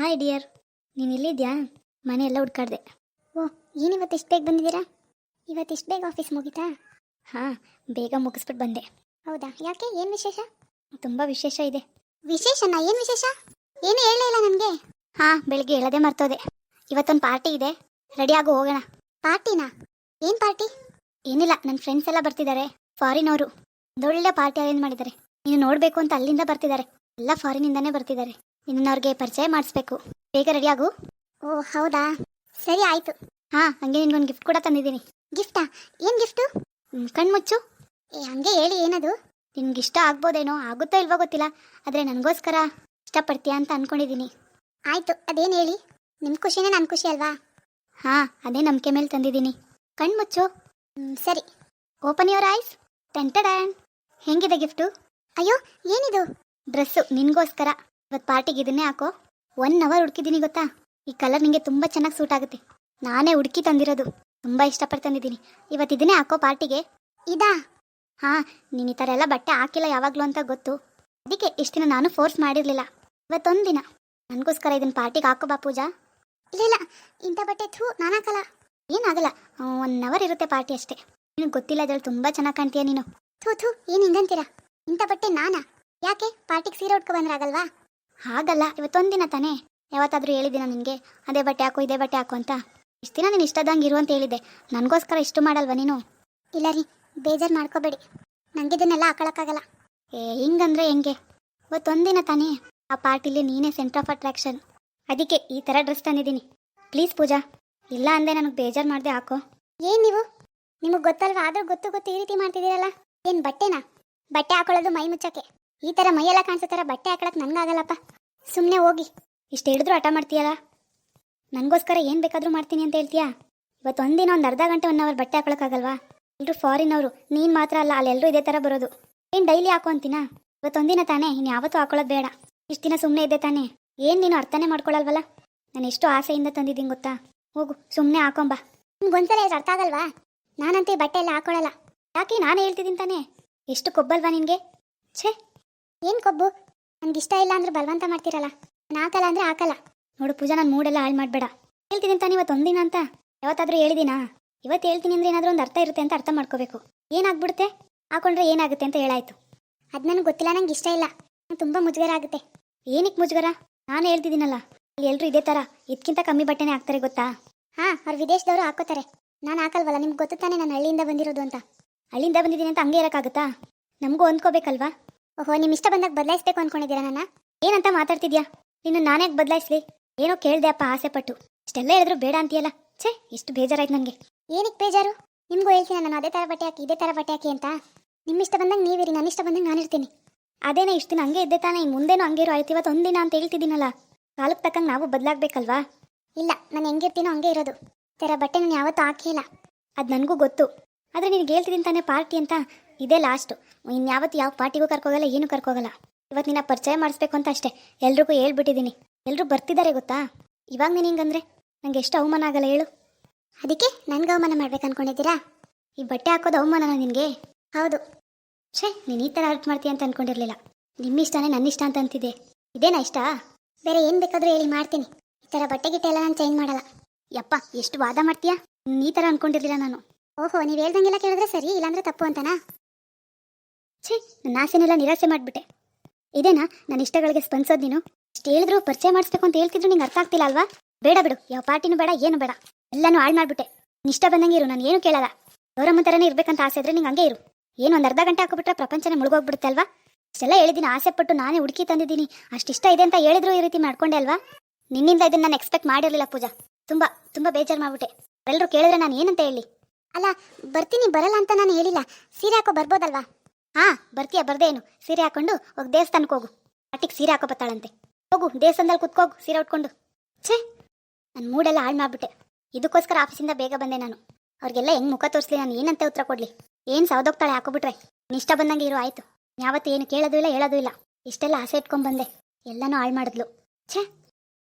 Hi dear ನೀನು ಇಲ್ಲಿದ್ಯಾ ಮನೆ ಎಲ್ಲ ಹುಡ್ಕಾಡ್ದೆ. ಓ, ಏನಿವತ್ತು ಇಷ್ಟು ಬೇಗ ಬಂದಿದ್ದೀರಾ? ಇವತ್ತು ಇಷ್ಟು ಬೇಗ ಆಫೀಸ್ ಮುಗೀತಾ? ಹಾಂ, ಬೇಗ ಮುಗಿಸ್ಬಿಟ್ಟು ಬಂದೆ. ಹೌದಾ? ಯಾಕೆ? ಏನು ವಿಶೇಷ? ತುಂಬ ವಿಶೇಷ ಇದೆ. ವಿಶೇಷನಾ? ಏನು ವಿಶೇಷ? ಏನು ಹೇಳಲೇ ಇಲ್ಲ ನನಗೆ. ಹಾಂ, ಬೆಳಿಗ್ಗೆ ಹೇಳದೆ ಮರ್ತೋದೆ. ಇವತ್ತೊಂದು ಪಾರ್ಟಿ ಇದೆ. ರೆಡಿ ಆಗು, ಹೋಗೋಣ. ಪಾರ್ಟಿನಾ? ಏನು ಪಾರ್ಟಿ? ಏನಿಲ್ಲ ನನ್ನ ಫ್ರೆಂಡ್ಸ್ ಎಲ್ಲ ಬರ್ತಿದ್ದಾರೆ ಫಾರಿನ್ ಅವರು. ಒಂದೊಳ್ಳೆ ಪಾರ್ಟಿ ಅರೇಂಜ್ ಮಾಡಿದ್ದಾರೆ ನೀನು ನೋಡಬೇಕು ಅಂತ ಅಲ್ಲಿಂದ ಬರ್ತಿದ್ದಾರೆ ಎಲ್ಲ ಫಾರಿನಿಂದಾನೇ ಬರ್ತಿದ್ದಾರೆ ನಿನ್ನ ಅವ್ರಿಗೆ ಪರಿಚಯ ಮಾಡಿಸ್ಬೇಕು. ಬೇಗ ರೆಡಿ ಆಗು? ಓ ಹೌದಾ? ಸರಿ ಆಯ್ತು. ಹಾ ಹಂಗೆ ನಿನ್ಗೊಂದು ಗಿಫ್ಟ್ ಕೂಡ ತಂದಿದ್ದೀನಿ. ಗಿಫ್ಟಾ? ಏನ್ ಗಿಫ್ಟು? ಕಣ್ಮುಚ್ಚು. ಏ ಹಂಗೆ ಹೇಳಿ ಏನದು? ನಿನ್ಗೆ ಇಷ್ಟ ಆಗ್ಬೋದೇನೋ ಆಗುತ್ತೋ ಇಲ್ವೋ ಗೊತ್ತಿಲ್ಲ ಆದರೆ ನನಗೋಸ್ಕರ ಇಷ್ಟಪಡ್ತೀಯಾ ಅಂತ ಅನ್ಕೊಂಡಿದ್ದೀನಿ. ಆಯ್ತು ಅದೇನು ಹೇಳಿ? ನಿಮ್ಮ ಖುಷಿನೇ ನನ್ನ ಖುಷಿ ಅಲ್ವಾ? ಹಾ ಅದೇ ನಂಬಿಕೆ ಮೇಲೆ ತಂದಿದ್ದೀನಿ. ಕಣ್ಮುಚ್ಚು. ಹ್ಮ್, ಸರಿ. ಓಪನ್ ಯುವರ್ ಐಸ್ ಟೆಂಟಡ್ಯಾನ್ ಹೆಂಗಿದೆ ಗಿಫ್ಟು? ಅಯ್ಯೋ ಏನಿದು? ಡ್ರೆಸ್ಸು ನಿನ್ಗೋಸ್ಕರ. ಇವತ್ತು ಪಾರ್ಟಿಗೆ ಇದನ್ನೇ ಹಾಕೋ. ಒನ್ ಅವರ್ ಹುಡುಕಿದ್ದೀನಿ ಗೊತ್ತಾ? ಈ ಕಲರ್ ನಿಂಗೆ ತುಂಬ ಚೆನ್ನಾಗಿ ಸೂಟ್ ಆಗುತ್ತೆ. ನಾನೇ ಹುಡುಕಿ ತಂದಿರೋದು. ತುಂಬ ಇಷ್ಟಪಟ್ಟು ತಂದಿದ್ದೀನಿ ಇವತ್ತು ಇದನ್ನೇ ಹಾಕೋ ಪಾರ್ಟಿಗೆ. ಇದಾ? ಹಾಂ, ನೀನು ಈ ಥರ ಎಲ್ಲ ಬಟ್ಟೆ ಹಾಕಿಲ್ಲ ಯಾವಾಗಲೂ ಅಂತ ಗೊತ್ತು. ಅದಕ್ಕೆ ಇಷ್ಟು ದಿನ ನಾನು ಫೋರ್ಸ್ ಮಾಡಿರಲಿಲ್ಲ. ಇವತ್ತೊಂದು ದಿನ. ನನಗೋಸ್ಕರ ಇದನ್ನ ಪಾರ್ಟಿಗೆ ಹಾಕೋ ಬಾ ಪೂಜಾ. ಇಲ್ಲ ಇಲ್ಲ. ಇಂಥ ಬಟ್ಟೆ ಥೂ ನಾನು ಹಾಕಲ್ಲ. ಏನಾಗಲ್ಲ ಒನ್ ಅವರ್ ಇರುತ್ತೆ ಪಾರ್ಟಿ ಅಷ್ಟೇ. ನಿನಗೆ ಗೊತ್ತಿಲ್ಲ ಇದ್ರಲ್ಲಿ ತುಂಬ ಚೆನ್ನಾಗಿ ಕಾಣ್ತೀಯ ನೀನು. ಥೂ ಥೂ. ಏನು ಹಿಂಗಂತೀರಾ? ಇಂಥ ಬಟ್ಟೆ ನಾನಾ? ಯಾಕೆ ಪಾರ್ಟಿಗೆ ಸೀರೆ ಉಟ್ಕೊ ಬಂದ್ರಾಗಲ್ವಾ? ಹಾಗಲ್ಲ ಇವತ್ತೊಂದಿನ ದಿನ ತಾನೇ. ಯಾವತ್ತಾದ್ರೂ ಹೇಳಿದ್ದೀನ ನಿನಗೆ? ಅದೇ ಬಟ್ಟೆ ಹಾಕು ಇದೇ ಬಟ್ಟೆ ಹಾಕು ಅಂತ. ಇಷ್ಟು ದಿನ ನೀನು ಇಷ್ಟದಂಗೆ ಇರು ಅಂತ ಹೇಳಿದ್ದೆ. ನನಗೋಸ್ಕರ ಇಷ್ಟು ಮಾಡಲ್ವ ನೀನು? ಇಲ್ಲ ರೀ ಬೇಜಾರು ಮಾಡ್ಕೋಬೇಡಿ. ನನಗೆ ಇದನ್ನೆಲ್ಲ ಹಾಕೊಳಕ್ಕಾಗಲ್ಲ. ಏ ಹಿಂಗಂದ್ರೆ ಹೆಂಗೆ? ಇವತ್ತೊಂದಿನ ತಾನೇ. ಆ ಪಾರ್ಟಿಲಿ ನೀನೇ ಸೆಂಟರ್ ಆಫ್ ಅಟ್ರಾಕ್ಷನ್ ಅದಕ್ಕೆ ಈ ಥರ ಡ್ರೆಸ್ ತಂದಿದ್ದೀನಿ. ಪ್ಲೀಸ್ ಪೂಜಾ ಇಲ್ಲ ಅಂದೆ ನನಗೆ ಬೇಜಾರು ಮಾಡಿದೆ ಹಾಕೋ. ಏನು ನೀವು? ನಿಮಗೆ ಗೊತ್ತಲ್ವಾ? ಆದರೂ ಗೊತ್ತು ಗೊತ್ತು ಈ ರೀತಿ ಮಾಡ್ತಿದ್ದೀರಲ್ಲ? ಏನು ಬಟ್ಟೆನಾ? ಬಟ್ಟೆ ಹಾಕೊಳ್ಳೋದು ಮೈ ಮುಚ್ಚಕ್ಕೆ. ಈ ಥರ ಮೈಯೆಲ್ಲ ಕಾಣಿಸೋ ಥರ ಬಟ್ಟೆ ಹಾಕೊಳಕ್ಕೆ ನನಗಾಗಲ್ಲಪ್ಪ ಸುಮ್ಮನೆ ಹೋಗಿ. ಇಷ್ಟು ಹಿಡಿದ್ರು ಹಠ ಮಾಡ್ತೀಯಲ್ಲ? ನನಗೋಸ್ಕರ ಏನು ಬೇಕಾದರೂ ಮಾಡ್ತೀನಿ ಅಂತ ಹೇಳ್ತೀಯಾ? ಇವತ್ತು ಒಂದಿನ ಒಂದು ಅರ್ಧ ಗಂಟೆ ಒನ್ ಅವರ್ ಬಟ್ಟೆ ಹಾಕೊಳಕ್ಕಾಗಲ್ವಾ? ಎಲ್ಲರೂ ಫಾರಿನ್ ಅವರು, ನೀನು ಮಾತ್ರ ಅಲ್ಲ ಅಲ್ಲೆಲ್ಲರೂ ಇದೇ ಥರ ಬರೋದು. ಏನು ಡೈಲಿ ಹಾಕೋ ಅಂತೀನಾ? ಇವತ್ತೊಂದಿನ ತಾನೇ ಇನ್ನು ಯಾವತ್ತೂ ಹಾಕೊಳ್ಳೋದು ಬೇಡ. ಇಷ್ಟು ದಿನ ಸುಮ್ಮನೆ ಇದ್ದೆ ತಾನೇ. ಏನು ನೀನು ಅರ್ಥನೇ ಮಾಡ್ಕೊಳಲ್ವಲ್ಲ? ನಾನು ಎಷ್ಟು ಆಸೆಯಿಂದ ತಂದಿದ್ದೀನಿ ಗೊತ್ತಾ? ಹೋಗು ಸುಮ್ಮನೆ ಹಾಕೊಂಬಾ. ನಿಮ್ಗೊಂದ್ಸಲ ಎಷ್ಟು ಅರ್ಥ ಆಗಲ್ವಾ? ನಾನಂತೆ ಬಟ್ಟೆ ಎಲ್ಲ ಹಾಕೊಳ್ಳಲ್ಲ. ಯಾಕೆ ನಾನು ಹೇಳ್ತಿದ್ದೀನಿ ತಾನೇ? ಎಷ್ಟು ಕೊಬ್ಬಲ್ವಾ ನಿನಗೆ? ಛೇ! ಏನು ಕೊಬ್ಬು? ನನ್ಗೆ ಇಷ್ಟ ಇಲ್ಲ ಅಂದ್ರೆ ಬಲವಂತ ಮಾಡ್ತೀರಲ್ಲ. ನಾನು ಹಾಕಲ್ಲ ಅಂದ್ರೆ ಹಾಕಲ್ಲ. ನೋಡು ಪೂಜಾ, ನಾನು ಮೂಡೆಲ್ಲ ಹಾಳು ಮಾಡಬೇಡ. ಹೇಳ್ತೀನಿ ಅಂತ ಇವತ್ತು ಒಂದಿನ ಅಂತ? ಯಾವತ್ತಾದ್ರೂ ಹೇಳಿದಿನಾ? ಇವತ್ತು ಹೇಳ್ತೀನಿ ಅಂದ್ರೆ ಏನಾದರೂ ಒಂದು ಅರ್ಥ ಇರುತ್ತೆ ಅಂತ ಅರ್ಥ ಮಾಡ್ಕೋಬೇಕು. ಏನಾಗ್ಬಿಡುತ್ತೆ? ಹಾಕೊಂಡ್ರೆ ಏನಾಗುತ್ತೆ ಅಂತ ಹೇಳಾಯ್ತು. ಅದು ನನಗೆ ಗೊತ್ತಿಲ್ಲ, ನಂಗೆ ಇಷ್ಟ ಇಲ್ಲ. ತುಂಬ ಮುಜುಗರ ಆಗುತ್ತೆ. ಏನಕ್ಕೆ ಮುಜುಗರ? ನಾನು ಹೇಳ್ತಿದ್ದೀನಲ್ಲ. ಅಲ್ಲಿ ಎಲ್ಲರೂ ಇದೇ ಥರ ಇದಕ್ಕಿಂತ ಕಮ್ಮಿ ಬಟ್ಟೆನೇ ಹಾಕ್ತಾರೆ ಗೊತ್ತಾ? ಹಾಂ, ಅವ್ರು ವಿದೇಶದವರು ಹಾಕೋತಾರೆ. ನಾನು ಹಾಕಲ್ವಲ್ಲ, ನಿಮ್ಗೆ ಗೊತ್ತಾನೆ ತಾನೇ ನಾನು ಹಳ್ಳಿಯಿಂದ ಬಂದಿರೋದು ಅಂತ. ಹಳ್ಳಿಯಿಂದ ಬಂದಿದ್ದೀನಿ ಅಂತ ಹಂಗೆ ಇರೋಕ್ಕಾಗುತ್ತಾ? ನಮಗೂ ಹೊಂದ್ಕೋಬೇಕಲ್ವಾ? ಓಹೋ ನಿಮ್ಮ ಇಷ್ಟ ಬಂದಾಗ ಬದಲಾಯಿಸ್ಬೇಕು ಅನ್ಕೊಂಡಿದ್ದೀರಾ ನನ್ನ ಏನಂತ ಮಾತಾಡ್ತಿದ್ಯಾ? ಇನ್ನು ನಾನೇ ಬದಲಾಯಿಸ್ಲಿ. ಏನೋ ಕೇಳ್ದೆ ಅಪ್ಪ ಆಸೆ ಪಟ್ಟು ಇಷ್ಟೆಲ್ಲ ಹೇಳಿದ್ರು ಬೇಡ ಅಂತೀಯಲ್ಲ? ಛೇ, ಇಷ್ಟು ಬೇಜಾರಾಯ್ತು ನನಗೆ. ಏನಕ್ಕೆ ಬೇಜಾರು? ನಿಮಗೂ ಹೇಳ್ತೀನಿ ನಾನು ಅದೇ ಥರ ಬಟ್ಟೆ ಹಾಕಿ, ಇದೇ ಥರ ಬಟ್ಟೆ ಹಾಕಿ ಅಂತ. ನಿಮ್ಮ ಇಷ್ಟ ಬಂದಂಗೆ ನೀವಿರಿ ನನ್ನ ಇಷ್ಟ ಬಂದಾಗ ನಾನು ಇರ್ತೀನಿ. ಅದೇನೇ, ಇಷ್ಟು ದಿನ ಹಂಗೆ ಇದ್ದೆ ತಾನೇ ಮುಂದೇನೂ ಹಂಗೆ ಇರೋ ಆಯ್ತು. ಇವತ್ತು ಒಂದಿನ ಅಂತ ಹೇಳ್ತಿದ್ದೀನಲ್ಲ. ಕಾಲಕ್ಕೆ ತಕ್ಕಂಗೆ ನಾವು ಬದಲಾಗಬೇಕಲ್ವಾ? ಇಲ್ಲ, ನಾನು ಹೆಂಗಿರ್ತೀನೋ ಹಂಗೆ ಇರೋದು. ಥರ ಬಟ್ಟೆ ನಾನು ಯಾವತ್ತೂ ಹಾಕಿಲ್ಲ. ಅದು ನನಗೂ ಗೊತ್ತು. ಆದರೆ ನಿನಗೆ ಹೇಳ್ತಿದ್ದೀನಿ ತಾನೇ ಪಾರ್ಟಿ ಅಂತ. ಇದೇ ಲಾಸ್ಟು. ಇನ್ಯಾವತ್ತು ಯಾವ ಪಾರ್ಟಿಗೂ ಕರ್ಕೋಗಲ್ಲ, ಏನು ಕರ್ಕೋಗಲ್ಲ. ಇವತ್ತು ನಿನ್ನ ಪರಿಚಯ ಮಾಡಿಸ್ಬೇಕು ಅಂತ ಅಷ್ಟೇ. ಎಲ್ರಿಗೂ ಹೇಳ್ಬಿಟ್ಟಿದ್ದೀನಿ. ಎಲ್ಲರೂ ಬರ್ತಿದ್ದಾರೆ ಗೊತ್ತಾ? ಇವಾಗ ನೀನು ಹಿಂಗಂದ್ರೆ? ನಂಗೆ ಎಷ್ಟು ಅವಮಾನ ಆಗಲ್ಲ ಹೇಳು. ಅದಕ್ಕೆ ನನಗೆ ಅವಮಾನ ಮಾಡ್ಬೇಕು ಅನ್ಕೊಂಡಿದ್ದೀರಾ? ಈ ಬಟ್ಟೆ ಹಾಕೋದು ಅವಮಾನನ ನಿನಗೆ? ಹೌದು. ಛೇ, ನೀನು ಈ ಥರ ಅರ್ಥ ಮಾಡ್ತೀಯ ಅಂತ ಇಷ್ಟನೇ ನನ್ನ ಇಷ್ಟ ಅಂತ ಅಂತಿದ್ದೆ. ಇದೇನಾ ಇಷ್ಟ? ಬೇರೆ ಏನು ಬೇಕಾದರೂ ಹೇಳಿ, ಮಾಡ್ತೀನಿ. ಈ ಥರ ಬಟ್ಟೆ ಗಿಟ್ಟೆ ಎಲ್ಲ ನಾನು ಚೇಂಜ್ ಮಾಡಲ್ಲ. ಯಪ್ಪ, ಎಷ್ಟು ವಾದ ಮಾಡ್ತೀಯಾ? ಈ ಥರ ಅನ್ಕೊಂಡಿರ್ಲಿಲ್ಲ ನಾನು. ಓಹೋ, ನೀವು ಹೇಳ್ದಂಗೆಲ್ಲ ಕೇಳಿದ್ರೆ ಸರಿ, ಇಲ್ಲಾಂದ್ರೆ ತಪ್ಪು ಅಂತನಾ? ಛೇ ನನ್ನ ಆಸೆನೆಲ್ಲ ನಿರಾಸೆ ಮಾಡಿಬಿಟ್ಟೆ. ಇದೇನಾ ನನ್ನ ಇಷ್ಟಗಳಿಗೆ ಸ್ಪಂದಿಸೋದು ನೀನು? ಇಷ್ಟು ಹೇಳಿದ್ರು ಪರಿಚಯ ಮಾಡಿಸ್ಬೇಕು ಅಂತ ಹೇಳ್ತಿದ್ರು ನಿಂಗೆ ಅರ್ಥ ಆಗ್ತಿಲ್ಲ ಅಲ್ವಾ? ಬೇಡ ಬಿಡು, ಯಾವ ಪಾರ್ಟಿನೂ ಬೇಡ, ಏನು ಬೇಡ. ಎಲ್ಲನೂ ಹಾಳು ಮಾಡ್ಬಿಟ್ಟೆ. ಇಷ್ಟ ಬಂದಂಗೆ ಇರು, ನಾನು ಏನು ಕೇಳಲ್ಲ. ಗೌರಮ್ಮ ಥರನೇ ಇರ್ಬೇಕಂತ ಆಸೆ ಇದ್ರೆ ನಿಂಗೆ ಹಂಗೆ ಇರು. ಏನು ಒಂದು ಅರ್ಧ ಗಂಟೆ ಹಾಕೊಬಿಟ್ರೆ ಪ್ರಪಂಚನೇ ಮುಳುಗೋಗ್ಬಿಡುತ್ತೆ ಅಲ್ವಾ? ಇಷ್ಟೆಲ್ಲ ಹೇಳಿದ್ದೀನಿ ಆಸೆ ಪಟ್ಟು ನಾನೇ ಹುಡುಕಿ ತಂದಿದ್ದೀನಿ. ಅಷ್ಟು ಇಷ್ಟ ಇದೆ ಅಂತ ಹೇಳಿದ್ರು ಈ ರೀತಿ ಮಾಡ್ಕೊಂಡೆ ಅಲ್ವಾ? ನಿನ್ನಿಂದ ಇದನ್ನ ನಾನು ಎಕ್ಸ್ಪೆಕ್ಟ್ ಮಾಡಿರಲಿಲ್ಲ ಪೂಜಾ. ತುಂಬ ತುಂಬ ಬೇಜಾರು ಮಾಡ್ಬಿಟ್ಟೆ. ಎಲ್ಲರೂ ಕೇಳಿದ್ರೆ ನಾನು ಏನಂತ ಹೇಳಿ? ಅಲ್ಲ, ಬರ್ತೀನಿ, ಬರಲ್ಲ ಅಂತ ನಾನು ಹೇಳಿಲ್ಲ. ಸೀರೆ ಹಾಕೋ ಬರ್ಬೋದಲ್ವಾ? ಹಾ, ಬರ್ತೀಯ, ಬರ್ದೇನು. ಸೀರೆ ಹಾಕೊಂಡು ಹೋಗಿ ದೇವಸ್ಥಾನಕ್ಕೆ ಹೋಗು. ಅಟ್ಟಿಗೆ ಸೀರೆ ಹಾಕೋ ಬತ್ತಾಳಂತೆ ಹೋಗು ದೇವಸ್ಥಾನದಲ್ಲಿ ಕುತ್ಕೋಗು, ಸೀರೆ ಉಟ್ಕೊಂಡು. ಛೇ! ನನ್ನ ಮೂಡೆಲ್ಲ ಹಾಳು ಮಾಡ್ಬಿಟ್ಟೆ. ಇದಕ್ಕೋಸ್ಕರ ಆಫೀಸಿಂದ ಬೇಗ ಬಂದೆ ನಾನು. ಅವ್ರಿಗೆಲ್ಲ ಹೆಂಗ್ ಮುಖ ತೋರಿಸ್ಲಿ, ನಾನು ಏನಂತ ಉತ್ತರ ಕೊಡ್ಲಿ? ಏನು ಸೌದೋಗ್ತಾಳೆ ಹಾಕೋಬಿಟ್ರೆ? ಇಷ್ಟ ಬಂದಂಗೆ ಇರು, ಆಯ್ತು. ಯಾವತ್ತು ಏನು ಕೇಳೋದು ಇಲ್ಲ, ಹೇಳೋದು ಇಲ್ಲ. ಇಷ್ಟೆಲ್ಲ ಆಸೆ ಇಟ್ಕೊಂಡ್ ಬಂದೆ. ಎಲ್ಲನೂ ಹಾಳು ಮಾಡಿದ್ಲು. ಛೇ!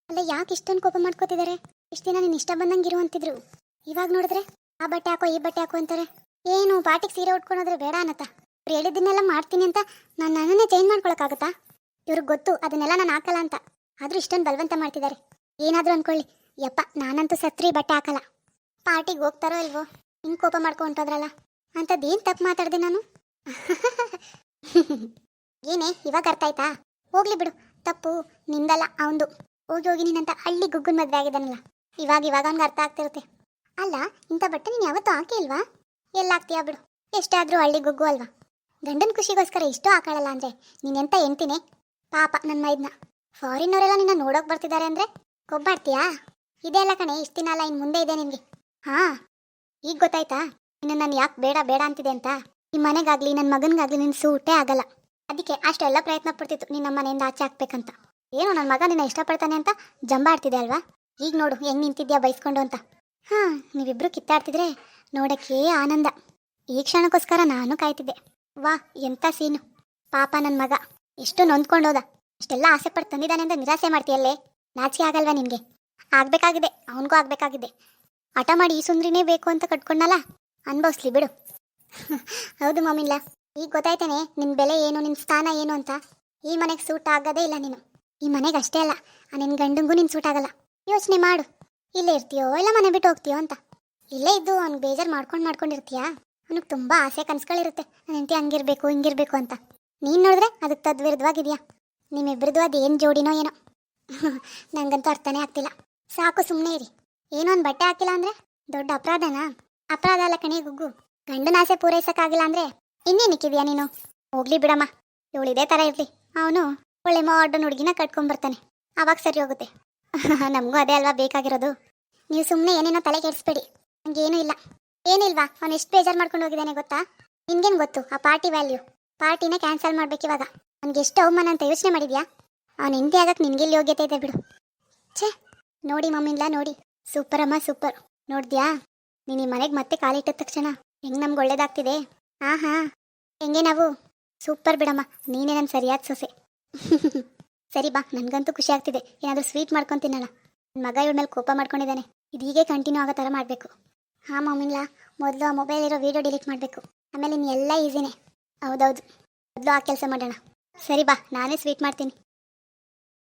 ಅಲ್ಲ, ಯಾಕೆ ಇಷ್ಟೊಂದು ಕೋಪ ಮಾಡ್ಕೋತಿದ್ದಾರೆ ಇಷ್ಟು ದಿನ ನೀನು ಇಷ್ಟ ಬಂದಂಗೆ ಇರು ಅಂತಿದ್ರು. ಇವಾಗ ನೋಡಿದ್ರೆ, ಆ ಬಟ್ಟೆ ಹಾಕೋ, ಈ ಬಟ್ಟೆ ಹಾಕೋ ಅಂತಾರೆ. ಏನು, ಪಾಟಿಗೆ ಸೀರೆ ಉಟ್ಕೊಂಡ್ರೆ ಬೇಡ ಅನ್ನತ್ತ? ಅವ್ರು ಹೇಳಿದ್ದನ್ನೆಲ್ಲ ಮಾಡ್ತೀನಿ ಅಂತ ನಾನು ನನ್ನನ್ನೇ ಚೇಂಜ್ ಮಾಡ್ಕೊಳಕ್ಕಾಗುತ್ತಾ? ಇವ್ರಿಗೆ ಗೊತ್ತು, ಅದನ್ನೆಲ್ಲ ನಾನು ಹಾಕಲ್ಲ ಅಂತ. ಆದರೂ ಇಷ್ಟೊಂದು ಬಲವಂತ ಮಾಡ್ತಿದ್ದಾರೆ ಏನಾದರೂ ಅನ್ಕೊಳ್ಳಿ. ಯಪ್ಪ, ನಾನಂತೂ ಸತ್ರಿ ಬಟ್ಟೆ ಹಾಕಲ್ಲ. ಪಾರ್ಟಿಗೆ ಹೋಗ್ತಾರೋ ಇಲ್ವೋ? ಹಿಂಗೆ ಕೋಪ ಮಾಡ್ಕೊಂಟೋದ್ರಲ್ಲ ಅಂಥದ್ದೇನು ತಪ್ಪು ಮಾತಾಡಿದೆ ನಾನು? ಏನೇ, ಇವಾಗ ಅರ್ಥ ಆಯ್ತಾ? ಹೋಗ್ಲಿ ಬಿಡು. ತಪ್ಪು, ನಿಂದಲ್ಲ, ಅವಂದು. ಹೋಗಿ ಹೋಗಿ ನೀನಂತ ಹಳ್ಳಿ ಗುಗ್ಗುನ್ ಮದುವೆ ಆಗಿದ್ದಾನಲ್ಲ. ಇವಾಗ ಇವಾಗ ಅವ್ನಿಗೆ ಅರ್ಥ ಆಗ್ತಿರುತ್ತೆ. ಅಲ್ಲ, ಇಂಥ ಬಟ್ಟೆ ನೀನು ಯಾವತ್ತೂ ಹಾಕಿ ಇಲ್ವಾ? ಎಲ್ಲ ಹಾಕ್ತೀಯಾ ಬಿಡು. ಎಷ್ಟಾದರೂ ಹಳ್ಳಿ ಗುಗ್ಗು ಅಲ್ವಾ? ಗಂಡನ ಖುಷಿಗೋಸ್ಕರ ಇಷ್ಟು ಹಾಕೊಳ್ಳಲ್ಲ ಅಂದರೆ ನೀನೆಂತ ಎಂತಿನೇ ಪಾಪ ನನ್ನ ಮೈದ್ನ. ಫಾರಿನ್ನವರೆಲ್ಲ ನಿನ್ನ ನೋಡೋಕೆ ಬರ್ತಿದ್ದಾರೆ ಅಂದರೆ ಕೊಬ್ಬಾಡ್ತೀಯಾ? ಇದೆ ಅಲ್ಲ ಕಣೆ, ಇಷ್ಟು ದಿನ ಅಲ್ಲ ಇನ್ನು ಮುಂದೆ ಇದೆ ನಿನಗೆ. ಹಾಂ, ಈಗ ಗೊತ್ತಾಯ್ತಾ? ಇನ್ನು ನಾನು ಯಾಕೆ ಬೇಡ ಬೇಡ ಅಂತಿದೆ ಅಂತ? ಈ ಮನೆಗಾಗ್ಲಿ ನನ್ನ ಮಗನಿಗಾಗ್ಲಿ ನಿನ್ನ ಸೂಟೇ ಆಗಲ್ಲ. ಅದಕ್ಕೆ ಅಷ್ಟೆಲ್ಲ ಪ್ರಯತ್ನ ಪಡ್ತಿತ್ತು ನಿನ್ನ ಮನೆಯಿಂದ ಆಚೆ ಹಾಕ್ಬೇಕಂತ ಏನು ನನ್ನ ಮಗ ನಿನ್ನ ಇಷ್ಟಪಡ್ತಾನೆ ಅಂತ ಜಂಬಾಡ್ತಿದೆ ಅಲ್ವಾ? ಈಗ ನೋಡು, ಹೆಂಗ್ ನಿಂತಿದ್ಯಾ ಬೈಸ್ಕೊಂಡು ಅಂತ? ಹಾ, ನೀವಿಬ್ರು ಕಿತ್ತಾಡ್ತಿದ್ರೆ ನೋಡಕ್ಕೆ ಆನಂದ. ಈ ಕ್ಷಣಕ್ಕೋಸ್ಕರ ನಾನು ಕಾಯ್ತಿದ್ದೆ. ವಾ, ಎಂತ ಸೀನು. ಪಾಪ ನನ್ನ ಮಗ. ಎಷ್ಟು ನೊಂದ್ಕೊಂಡೋದ. ಇಷ್ಟೆಲ್ಲ ಆಸೆ ಪಟ್ಟು ತಂದಿದ್ದಾನೆ ಅಂತ ನಿರಾಸೆ ಮಾಡ್ತೀಯಲ್ಲೇ. ನಾಚಿಕೆ ಆಗಲ್ವಾ ನಿನಗೆ? ಆಗ್ಬೇಕಾಗಿದೆ. ಅವನಿಗೂ ಆಗ್ಬೇಕಾಗಿದೆ. ಹಠ ಮಾಡಿ ಈ ಸುಂದ್ರಿನೇ ಬೇಕು ಅಂತ ಕಟ್ಕೊಂಡಲ್ಲ? ಅನ್ಭವಿಸ್ಲಿ ಬಿಡು. ಹೌದು ಮಮ್ಮಿಲ್ಲ ಈಗ ಗೊತ್ತಾಯ್ತೇನೆ ನಿನ್ ಬೆಲೆ ಏನು, ನಿನ್ ಸ್ಥಾನ ಏನು ಅಂತ. ಈ ಮನೆಗೆ ಸೂಟ್ ಆಗೋದೇ ಇಲ್ಲ ನೀನು. ಈ ಮನೆಗೆ ಅಷ್ಟೇ ಅಲ್ಲ, ಆ ನಿನ್ನ ಗಂಡಂಗೂ ನಿನ್ ಸೂಟ್ ಆಗಲ್ಲ. ಯೋಚನೆ ಮಾಡು. ಇಲ್ಲೇ ಇರ್ತೀಯೋ, ಇಲ್ಲ ಮನೆ ಬಿಟ್ಟು ಹೋಗ್ತೀಯೋ ಅಂತ. ಇಲ್ಲೇ ಇದ್ದು ಅವ್ನು ಬೇಜಾರು ಮಾಡ್ಕೊಂಡು ಮಾಡ್ಕೊಂಡಿರ್ತೀಯಾ? ಅವನಿಗೆ ತುಂಬ ಆಸೆ ಕನಸುಗಳಿರುತ್ತೆ. ನನ್ನ ಹೆಂಡತಿ ಹಂಗಿರ್ಬೇಕು, ಹಿಂಗಿರ್ಬೇಕು ಅಂತ. ನೀನು ನೋಡಿದ್ರೆ ಅದಕ್ಕೆ ತದ್ವಿರುದ್ಧವಾಗಿದೆಯಾ ನಿಮ್ಮಿಬ್ಬರದ್ದು ಏನು ಜೋಡಿನೋ ಏನೋ. ನನಗಂತೂ ಅರ್ಥನೇ ಆಗ್ತಿಲ್ಲ. ಸಾಕು ಸುಮ್ಮನೆ ಇರಿ. ಏನೋ ಒಂದು ಬಟ್ಟೆ ಹಾಕಿಲ್ಲ ಅಂದ್ರೆ ದೊಡ್ಡ ಅಪರಾಧನಾ? ಅಪರಾಧ ಅಲ್ಲ ಕಣೆ ಗುಗ್ಗು. ಗಂಡನ ಆಸೆ ಪೂರೈಸೋಕ್ಕಾಗಿಲ್ಲ ಅಂದ್ರೆ ಇನ್ನೇನಿಕ್ಕಿದ್ಯಾ ನೀನು? ಹೋಗ್ಲಿ ಬಿಡಮ್ಮ. ಇವಳು ಇದೇ ಥರ ಇರ್ಲಿ. ಅವನು ಒಳ್ಳೆ ಮಾಡರ್ನ್ ಹುಡುಗಿನ ಕಟ್ಕೊಂಡ್ಬರ್ತಾನೆ. ಅವಾಗ ಸರಿ ಹೋಗುತ್ತೆ. ನಮಗೂ ಅದೇ ಅಲ್ವಾ ಬೇಕಾಗಿರೋದು. ನೀವು ಸುಮ್ಮನೆ ಏನೇನೋ ತಲೆ ಕೆಡಿಸ್ಬೇಡಿ. ಹಂಗೇನೂ ಇಲ್ಲ. ಏನಿಲ್ವಾ, ಅವನು ಎಷ್ಟು ಬೇಜಾರು ಮಾಡ್ಕೊಂಡು ಹೋಗಿದ್ದಾನೆ ಗೊತ್ತಾ? ನಿನ್ಗೇನು ಗೊತ್ತು, ಆ ಪಾರ್ಟಿ ವ್ಯಾಲ್ಯೂ? ಪಾರ್ಟಿನೇ ಕ್ಯಾನ್ಸಲ್ ಮಾಡ್ಬೇಕು ಇವಾಗ. ಅವ್ನಿಗೆ ಎಷ್ಟು ಅವಮಾನ ಅಂತ ಯೋಚನೆ ಮಾಡಿದ್ಯಾ? ಅವ್ನು ಹಿಂದೆ ಆಗಕ್ಕೆ ನಿನ್ಗೆಲ್ಲಿ ಯೋಗ್ಯತೆ ಇದೆ ಬಿಡು. ಛೇ, ನೋಡಿ ಮಮ್ಮಿಲ್ಲ ನೋಡಿ. ಸೂಪರ್ ಅಮ್ಮ, ಸೂಪರ್. ನೋಡಿದ್ಯಾ? ನೀನು ಈ ಮನೆಗೆ ಮತ್ತೆ ಕಾಲಿಟ್ಟಿದ ತಕ್ಷಣ ಹೆಂಗೆ ನಮ್ಗೆ ಒಳ್ಳೇದಾಗ್ತಿದೆ? ಹಾಂ ಹಾಂ ಹೆಂಗೆ ನಾವು? ಸೂಪರ್ ಬಿಡಮ್ಮ, ನೀನೇ ನನ್ನ ಸರಿಯಾದ ಸೊಸೆ. ಸರಿ ಬಾ, ನನಗಂತೂ ಖುಷಿ ಆಗ್ತಿದೆ. ಏನಾದರೂ ಸ್ವೀಟ್ ಮಾಡ್ಕೊಂಡು ತಿನ್ನಲ್ಲ ನನ್ನ ಮಗ ಇವಳ ಮೇಲೆ ಕೋಪ ಮಾಡ್ಕೊಂಡಿದ್ದಾನೆ. ಇದು ಹೀಗೆ ಕಂಟಿನ್ಯೂ ಆಗೋ ಥರ ಮಾಡಬೇಕು. ಹಾಂ ಮಮ್ಮಿಲ್ಲ ಮೊದಲು ಆ ಮೊಬೈಲ್ ಇರೋ ವಿಡಿಯೋ ಡಿಲೀಟ್ ಮಾಡಬೇಕು. ಆಮೇಲೆ ನೀ ಎಲ್ಲ ಈಸಿನೇ ಹೌದೌದು. ಮೊದಲು ಆ ಕೆಲಸ ಮಾಡೋಣ. ಸರಿ ಬಾ, ನಾನೇ ಸ್ವೀಟ್ ಮಾಡ್ತೀನಿ.